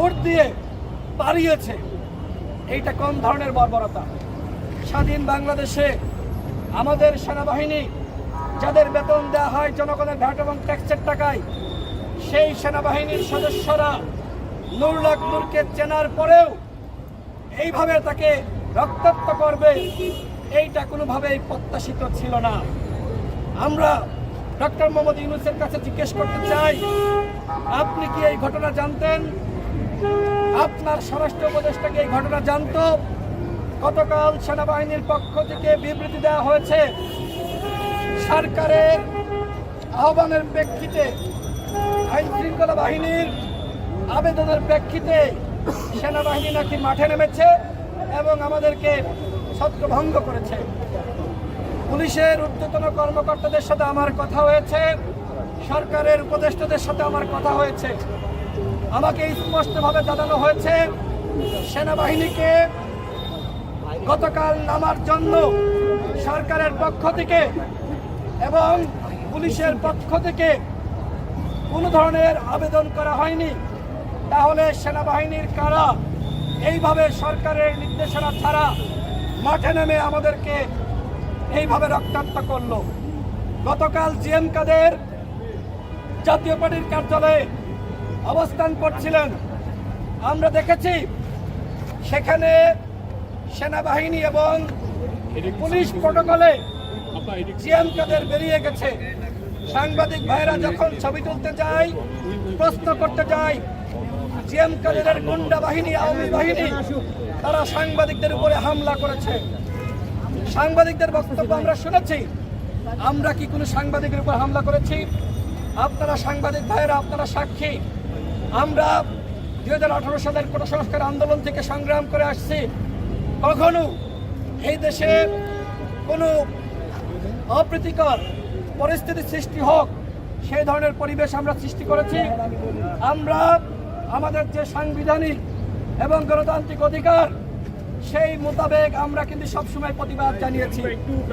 Vote দিয়ে পালিয়েছে। এইটা কোন ধরনের বর্বরতা। স্বাধীন বাংলাদেশে আমাদের সেনাবাহিনী, যাদের বেতন দেওয়া হয় জনগণের ভ্যাট এবং ট্যাক্সের টাকায়, সেই সেনাবাহিনীর সদস্যরা নুরুল নূরকে চেনার পরেও এইভাবে তাকে রক্তাক্ত করবে, এইটা কোনোভাবেই প্রত্যাশিত ছিল না। আমরা ডক্টর মোহাম্মদ ইউনুসের কাছে জিজ্ঞেস করতে চাই, আপনি কি এই ঘটনা জানতেন? আপনার স্বরাষ্ট্র উপদেষ্টাকে এই ঘটনা জানত। গতকাল সেনাবাহিনীর পক্ষ থেকে বিবৃতি দেওয়া হয়েছে, সরকারের আহ্বানের প্রেক্ষিতে, আইন শৃঙ্খলা বাহিনীর আবেদনের প্রেক্ষিতে সেনাবাহিনী নাকি মাঠে নেমেছে এবং আমাদেরকে ছত্রভঙ্গ করেছে। পুলিশের ঊর্ধ্বতন কর্মকর্তাদের সাথে আমার কথা হয়েছে, সরকারের উপদেষ্টাদের সাথে আমার কথা হয়েছে। আমাকে স্পষ্টভাবে জানানো হয়েছে, সেনাবাহিনীকে গতকাল নামার জন্য সরকারের পক্ষ থেকে এবং পুলিশের পক্ষ থেকে কোনো ধরনের আবেদন করা হয়নি। তাহলে সেনাবাহিনীর কারা এইভাবে সরকারের নির্দেশনা ছাড়া মাঠে নেমে আমাদেরকে এইভাবে রক্তাক্ত করল? গতকাল জিএম কাদের জাতীয় পার্টির কার্যালয়ে অবস্থান করছিলেন। আমরা দেখেছি সেখানে সেনাবাহিনী এবং পুলিশ প্রটোকলে জিএম কাদের বেরিয়ে গেছে। সাংবাদিক ভাইরা যখন ছবি তুলতে যায়, প্রশ্ন করতে যায় জিএম কাদেরের গুন্ডা বাহিনী, আওয়ামী বাহিনী, তারা সাংবাদিকদের উপরে হামলা করেছে। সাংবাদিকদের বক্তব্য আমরা শুনেছি। আমরা কি কোনো সাংবাদিকের উপর হামলা করেছি? আপনারা সাংবাদিক ভাইয়েরা, আপনারা সাক্ষী। আমরা দুই হাজার আঠারো সালের কোটা সংস্কার আন্দোলন থেকে সংগ্রাম করে আসছি, কখনো এই দেশে কোনো অপ্রীতিকর পরিস্থিতি সৃষ্টি হোক, সেই ধরনের পরিবেশ আমরা সৃষ্টি করেছি। আমরা আমাদের যে সাংবিধানিক এবং গণতান্ত্রিক অধিকার, সেই মোতাবেক আমরা কিন্তু সবসময় প্রতিবাদ জানিয়েছি।